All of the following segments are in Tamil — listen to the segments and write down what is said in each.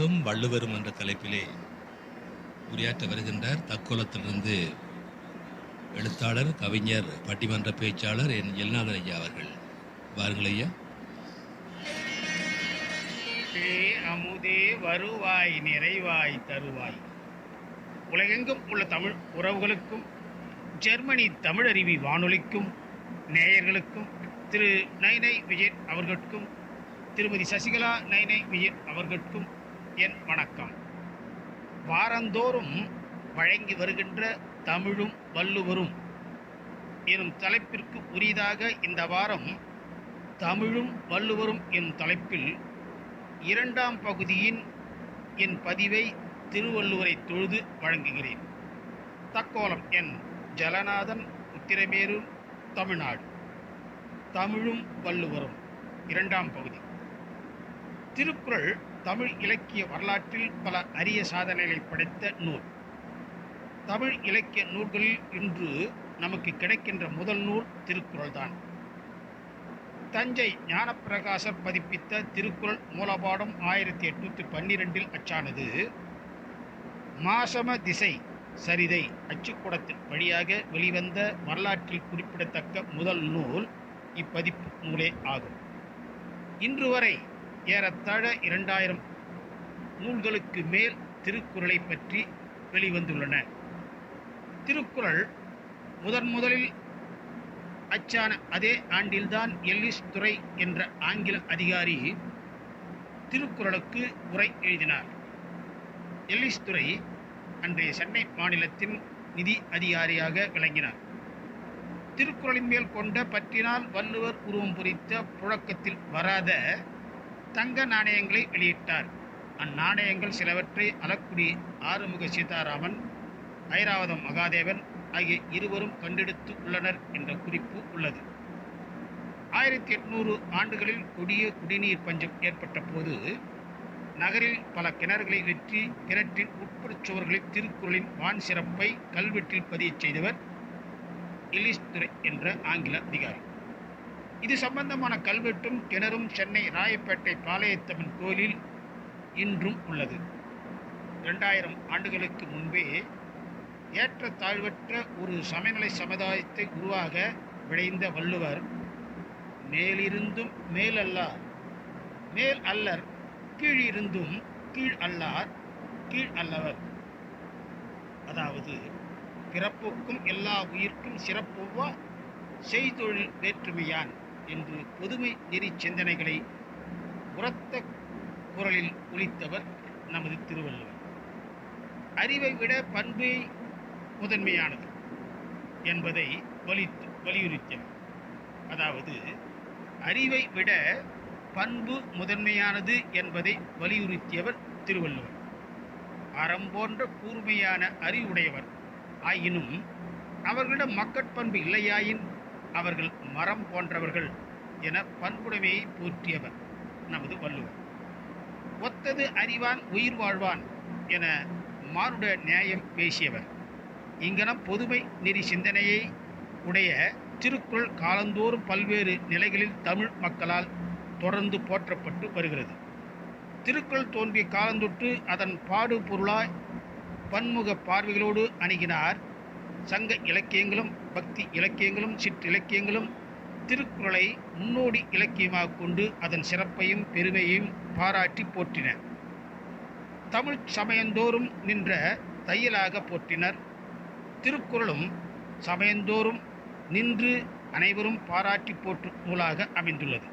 தமிழும் வள்ளுவரும் என்ற தலைப்பிலே உரையாற்ற வருகின்றார். தக்கோலத்திலிருந்து எழுத்தாளர் கவிஞர் பட்டிமன்ற பேச்சாளர் என் எல்நாதன் ஐயா அவர்கள். வாருங்கள் ஐயா. அமுதே வருவாய் நிறைவாய் தருவாய். உலகெங்கும் உள்ள தமிழ் உறவுகளுக்கும் ஜெர்மனி தமிழருவி வானொலிக்கும் நேயர்களுக்கும் திரு நைனை விஜய் அவர்களுக்கும் திருமதி சசிகலா நைனை விஜய் அவர்களுக்கும் என் வணக்கம். வாரந்தோறும் வழங்கி வருகின்ற தமிழும் வள்ளுவரும் எனும் தலைப்பிற்கு உரியதாக இந்த வாரம் தமிழும் வள்ளுவரும் எனும் தலைப்பில் இரண்டாம் பகுதியின் என் பதிவை திருவள்ளுவரை தொழுது வழங்குகிறேன். தக்கோலம் என் ஜலநாதன் உத்திரமேரூர் தமிழ்நாடு. தமிழும் வள்ளுவரும். இரண்டாம் பகுதி. திருக்குறள் தமிழ் இலக்கிய வரலாற்றில் பல அரிய சாதனைகளை படைத்த நூல். தமிழ் இலக்கிய நூல்களில் இன்று நமக்கு கிடைக்கின்ற முதல் நூல் திருக்குறள் தான் தஞ்சை ஞானப்பிரகாசர் பதிப்பித்த திருக்குறள் மூலபாடம் ஆயிரத்தி எட்நூற்றி பன்னிரெண்டில் அச்சானது மாசம திசை சரிதை அச்சுக்கூடத்தின் வழியாக வெளிவந்த வரலாற்றில் குறிப்பிடத்தக்க முதல் நூல் இப்பதிப்பு நூலே ஆகும். இன்று வரை ஏறத்தாழ இரண்டாயிரம் நூல்களுக்கு மேல் திருக்குறளை பற்றி வெளிவந்துள்ளன. திருக்குறள் முதன் முதலில் அச்சான அதே ஆண்டில்தான் எல்லிஸ் துறை என்ற ஆங்கில அதிகாரி திருக்குறளுக்கு உரை எழுதினார். எல்லிஸ் துறை அன்றைய சென்னை மாநிலத்தின் நிதி அதிகாரியாக விளங்கினார். திருக்குறளின் மேல் கொண்ட பற்றினால் வள்ளுவர் உருவம் பொறித்த புழக்கத்தில் வராத தங்க நாணயங்களை வெளியிட்டார். அந்நாணயங்கள் சிலவற்றை அலக்குடி ஆறுமுக சீதாராமன் ஐராவதம் மகாதேவன் ஆகிய இருவரும் கண்டெடுத்து உள்ளனர் என்ற குறிப்பு உள்ளது. ஆயிரத்தி எட்நூறு ஆண்டுகளில் கொடிய குடிநீர் பஞ்சம் ஏற்பட்ட போது நகரில் பல கிணறுகளை வெற்றி கிணற்றின் உட்புறச் சுவர்களில் திருக்குறளின் வான் சிறப்பை கல்வெட்டில் பதியச் செய்தவர் இலிஸ்துரை என்ற ஆங்கில அதிகாரி. இது சம்பந்தமான கல்வெட்டும் கிணறும் சென்னை ராயப்பேட்டை பாளையத்தம்மன் கோயிலில் இன்றும் உள்ளது. இரண்டாயிரம் ஆண்டுகளுக்கு முன்பே ஏற்ற தாழ்வற்ற ஒரு சமநிலை சமுதாயத்தை உருவாக விளைந்த வள்ளுவர் மேலிருந்தும் மேலல்லார் மேல் அல்லர் கீழிருந்தும் கீழ் அல்லார் கீழ் அல்லவர். அதாவது பிறப்புக்கும் எல்லா உயிர்க்கும் சிறப்புவா செய்தொழில் வேற்றுமையான். என்று பொதுமை நெறி சிந்தனைகளை உரத்த குரலில் ஒலித்தவர் நமது திருவள்ளுவர். அறிவை விட பண்பே முதன்மையானது என்பதை வலி வலியுறுத்தியவர் அதாவது அறிவை விட பண்பு முதன்மையானது என்பதை வலியுறுத்தியவர் திருவள்ளுவர். அறம் போன்ற கூர்மையான அறிவுடையவர். ஆயினும் அவர்களிடம் மக்கட்பண்பு இல்லையாயின் அவர்கள் மரம் போன்றவர்கள் என பண்புடைமையை போற்றியவர் நமது வள்ளுவர். ஒத்தது அறிவான் உயிர் வாழ்வான் என மானுட நியாயம் பேசியவர். இங்கனம் பொதுமை நெறி சிந்தனையை உடைய திருக்குறள் காலந்தோறும் பல்வேறு நிலைகளில் தமிழ் மக்களால் தொடர்ந்து போற்றப்பட்டு வருகிறது. திருக்குறள் தோன்றிய காலந்தொட்டு அதன் பாடு பொருளாய் பன்முக பார்வைகளோடு அணுகினார். சங்க இலக்கியங்களும் பக்தி இலக்கியங்களும் சிற்றிலக்கியங்களும் திருக்குறளை முன்னோடி இலக்கியமாக கொண்டு அதன் சிறப்பையும் பெருமையையும் பாராட்டி போற்றின. தமிழ் சமயந்தோறும் நின்ற தையலாக போற்றினர். திருக்குறளும் சமயந்தோறும் நின்று அனைவரும் பாராட்டி போற்றும் நூலாக அமைந்துள்ளது.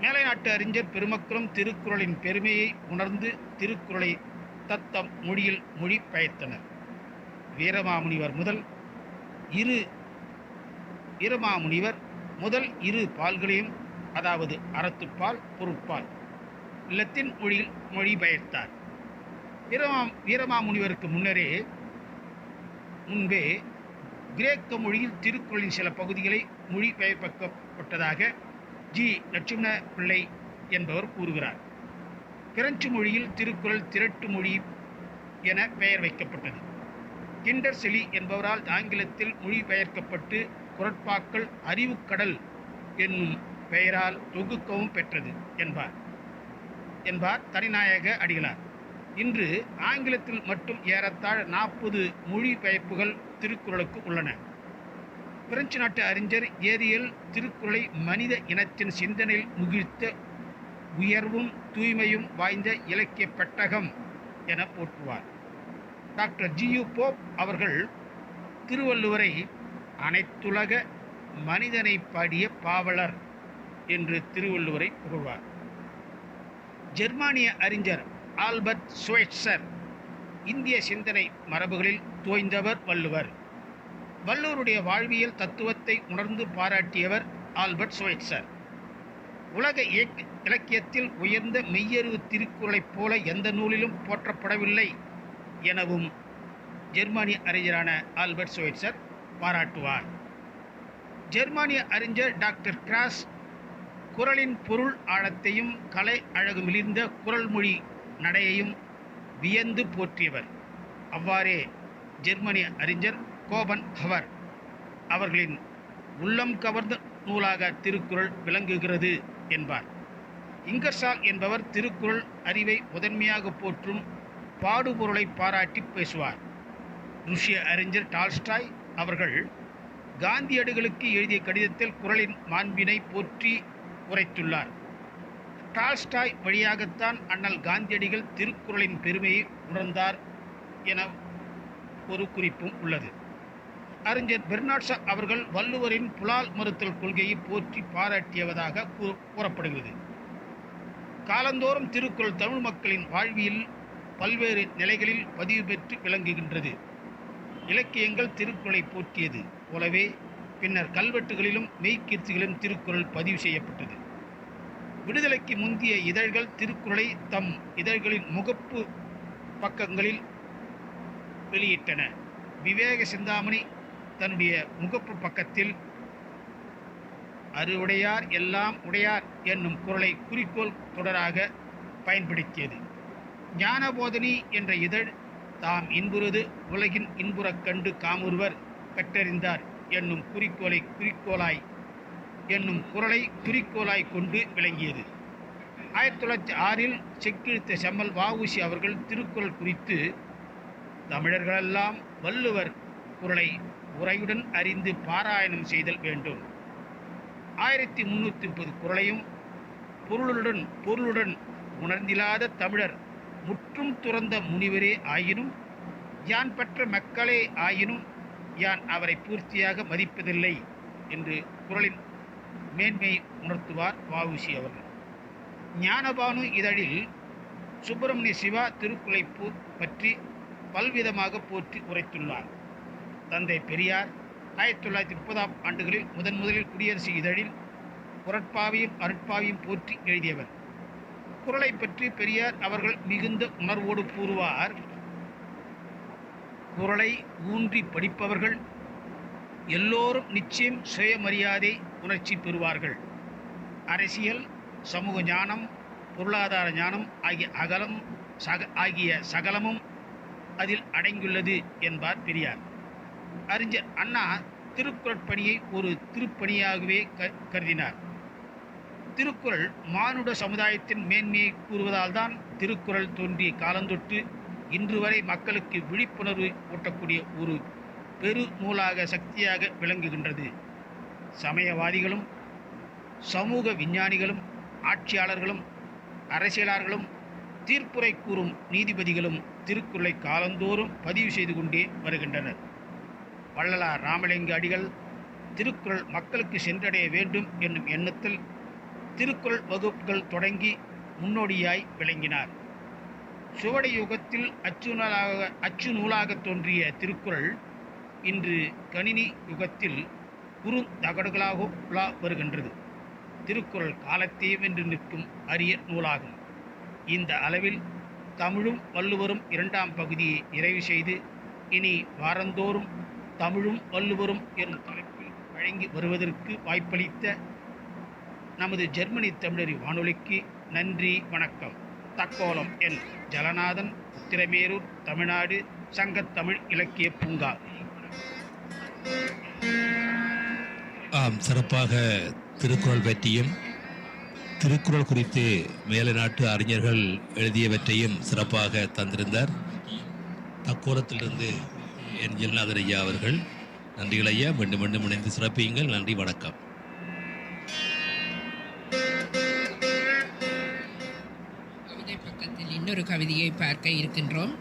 மேலை நாட்டு அறிஞர் பெருமக்களும் திருக்குறளின் பெருமையை உணர்ந்து திருக்குறளை தத்தம் மொழியில் மொழி பெயர்த்தனர். வீரமாமுனிவர் முதல் இரு வீரமாமுனிவர் முதல் இரு பால்களையும் அதாவது அறத்துப்பால் பொருட்பால் லத்தின் மொழியில் மொழிபெயர்த்தார். வீரமா வீரமாமுனிவருக்கு முன்னரே முன்பே கிரேக்க மொழியில் திருக்குறளின் சில பகுதிகளை மொழிபெயர்க்கப்பட்டதாக ஜி. லட்சுமண பிள்ளை என்பவர் கூறுகிறார். பிரெஞ்சு மொழியில் திருக்குறள் திரட்டு மொழி என பெயர் வைக்கப்பட்டது. கிண்டர் செலி என்பவரால் ஆங்கிலத்தில் மொழிபெயர்க்கப்பட்டு குரட்பாக்கள் அறிவுக்கடல் என்னும் பெயரால் தொகுக்கவும் பெற்றது என்பார். என்பார் தனிநாயக அடிகளார். இன்று ஆங்கிலத்தில் மட்டும் ஏறத்தாழ நாற்பது மொழிபெயர்ப்புகள் திருக்குறளுக்கு உள்ளன. பிரெஞ்சு நாட்டு அறிஞர் ஏரியல் திருக்குறளை மனித இனத்தின் சிந்தனையில் முகிழ்த்த உயர்வும் தூய்மையும் வாய்ந்த இலக்கிய பெட்டகம் என போற்றுவார். டாக்டர் ஜியு போப் அவர்கள் திருவள்ளுவரை அனைத்துலக மனிதனை பாடிய பாவலர் என்று திருவள்ளுவரை புகழ்வார். ஜெர்மானிய அறிஞர் ஆல்பர்ட் ஸ்வைட்சர் இந்திய சிந்தனை மரபுகளில் தோய்ந்தவர் வள்ளுவர். வள்ளுவருடைய வாழ்வியல் தத்துவத்தை உணர்ந்து பாராட்டியவர் ஆல்பர்ட் ஸ்வைட்சர். உலக இயக்க- இலக்கியத்தில் உயர்ந்த மெய்யறிவு திருக்குறளைப் போல எந்த நூலிலும் போற்றப்படவில்லை. எனவும் ஜெர்மானிய அறிஞரான ஆல்பர்ட் ஸ்வைட்சர் பாராட்டுவார். ஜெர்மானிய அறிஞர் டாக்டர் கிராஸ் குறளின் பொருள் ஆழத்தையும் கலை அழகு மிளிர்ந்த குரல் மொழி நடையையும் வியந்து போற்றியவர். அவ்வாறே ஜெர்மனிய அறிஞர் கோபன் ஹவர் அவர்களின் உள்ளம் கவர்ந்த நூலாக திருக்குறள் விளங்குகிறது என்பார். இங்கர்சால் என்பவர் திருக்குறள் அறிவை முதன்மையாக போற்றும் பாடுபொருளை பாராட்டி பேசுவார். ருஷ்ய அறிஞர் டால்ஸ்டாய் அவர்கள் காந்தியடிகளுக்கு எழுதிய கடிதத்தில் குறளின் மாண்பினை போற்றி உரைத்துள்ளார். டால்ஸ்டாய் வழியாகத்தான் அண்ணல் காந்தியடிகள் திருக்குறளின் பெருமையை உணர்ந்தார் என ஒரு குறிப்பும் உள்ளது. அறிஞர் பெர்னாட்ஷா அவர்கள் வள்ளுவரின் புலால் மறுத்தல் கொள்கையை போற்றி பாராட்டியவதாக கூ- கூறப்படுகிறது. காலந்தோறும் திருக்குறள் தமிழ் மக்களின் வாழ்வியல் பல்வேறு நிலைகளில் பதிவு பெற்று விளங்குகின்றது. இலக்கியங்கள் திருக்குறளை போற்றியது போலவே பின்னர் கல்வெட்டுகளிலும் மெய்க்கீர்த்திகளிலும் திருக்குறள் பதிவு செய்யப்பட்டது. விடுதலைக்கு முந்திய இதழ்கள் திருக்குறளை தம் இதழ்களின் முகப்பு பக்கங்களில் வெளியிட்டன. விவேக சிந்தாமணி தன்னுடைய முகப்பு பக்கத்தில் அறுவுடையார் எல்லாம் உடையார் என்னும் குரலை குறிக்கோள் தொடராக பயன்படுத்தியது. ஞானபோதனி என்ற இதழ் தாம் இன்புறது உலகின் இன்புறக் கண்டு காமுறுவர் கற்றறிந்தார் என்னும் குறிக்கோளை குறிக்கோளாய் என்னும் குரலை குறிக்கோளாய் கொண்டு விளங்கியது. ஆயிரத்தி தொள்ளாயிரத்தி ஆறில் செக்கிழுத்த செம்மல் வஉசி அவர்கள் திருக்குறள் குறித்து தமிழர்களெல்லாம் வள்ளுவர் குரலை உரையுடன் அறிந்து பாராயணம் செய்தல் வேண்டும். ஆயிரத்தி முன்னூற்றி முப்பது குரலையும் பொருளுடன் பொருளுடன் உணர்ந்திலாத தமிழர் முற்றும் துறந்த முனிவரே ஆயினும் யான் பெற்ற மக்களே ஆயினும் யான் அவரை பூர்த்தியாக மதிப்பதில்லை என்று குரலின் மேன்மை உணர்த்துவார் வாவுசி அவர்கள். ஞானபானு இதழில் சுப்பிரமணிய சிவா திருக்குறளை பற்றி பல்விதமாக போற்றி உரைத்துள்ளார். தந்தை பெரியார் ஆயிரத்தி தொள்ளாயிரத்தி முப்பதாம் ஆண்டுகளில் முதன் முதலில் குடியரசு இதழில் புரட்பாவையும் அருட்பாவையும் போற்றி எழுதியவர். குரலை பற்றி பெரியார் அவர்கள் மிகுந்த உணர்வோடு கூறுவார். குரலை ஊன்றி படிப்பவர்கள் எல்லோரும் நிச்சயம் சுயமரியாதை உணர்ச்சி பெறுவார்கள். அரசியல் சமூக ஞானம் பொருளாதார ஞானம் ஆகிய அகலம் சக ஆகிய சகலமும் அதில் அடங்கியுள்ளது என்பார் பெரியார். அறிஞர் அண்ணா திருக்குறட்பணியை ஒரு திருப்பணியாகவே க கருதினார். திருக்குறள் மானுட சமுதாயத்தின் மேன்மையை கூறுவதால் தான் திருக்குறள் தோன்றிய காலந்தொட்டு இன்று வரை மக்களுக்கு விழிப்புணர்வு ஊட்டக்கூடிய ஒரு பெரு நூலாக சக்தியாக விளங்குகின்றது. சமயவாதிகளும் சமூக விஞ்ஞானிகளும் ஆட்சியாளர்களும் அரசியலாளர்களும் தீர்ப்புரை கூறும் நீதிபதிகளும் திருக்குறளை காலந்தோறும் பதிவு செய்து கொண்டே வருகின்றனர். வள்ளலார் ராமலிங்க அடிகள் திருக்குறள் மக்களுக்கு சென்றடைய வேண்டும் என்னும் எண்ணத்தில் திருக்குறள் வகுப்புகள் தொடங்கி முன்னோடியாய் விளங்கினார். சுவடை யுகத்தில் அச்சு நூலாக அச்சு நூலாக தோன்றிய திருக்குறள் இன்று கணினி யுகத்தில் குறு தகடுகளாக உலா வருகின்றது. திருக்குறள் காலத்தையே வென்று நிற்கும் அரிய நூலாகும். இந்த அளவில் தமிழும் வள்ளுவரும் இரண்டாம் பகுதியை நிறைவு செய்து இனி வாரந்தோறும் தமிழும் வள்ளுவரும் எனும் தலைப்பில் வழங்கி வருவதற்கு வாய்ப்பளித்த நமது ஜெர்மனி தமிழறி வானொலிக்கு நன்றி வணக்கம். தக்கோலம் என் ஜலநாதன் உத்திரமேரூர் தமிழ்நாடு சங்கத்தமிழ் இலக்கிய பூங்கா. ஆம் சிறப்பாக திருக்குறள் பற்றியும் திருக்குறள் குறித்து மேலை நாட்டு அறிஞர்கள் எழுதியவற்றையும் சிறப்பாக தந்திருந்தார். தக்கோலத்திலிருந்து என் ஜெல்நாதன் ஐயா அவர்கள். நன்றிகள் ஐயா மீண்டும் மீண்டும் இணைந்து சிறப்பியுங்கள். நன்றி வணக்கம். இன்னொரு கவிதையை பார்க்க இருக்கின்றோம்.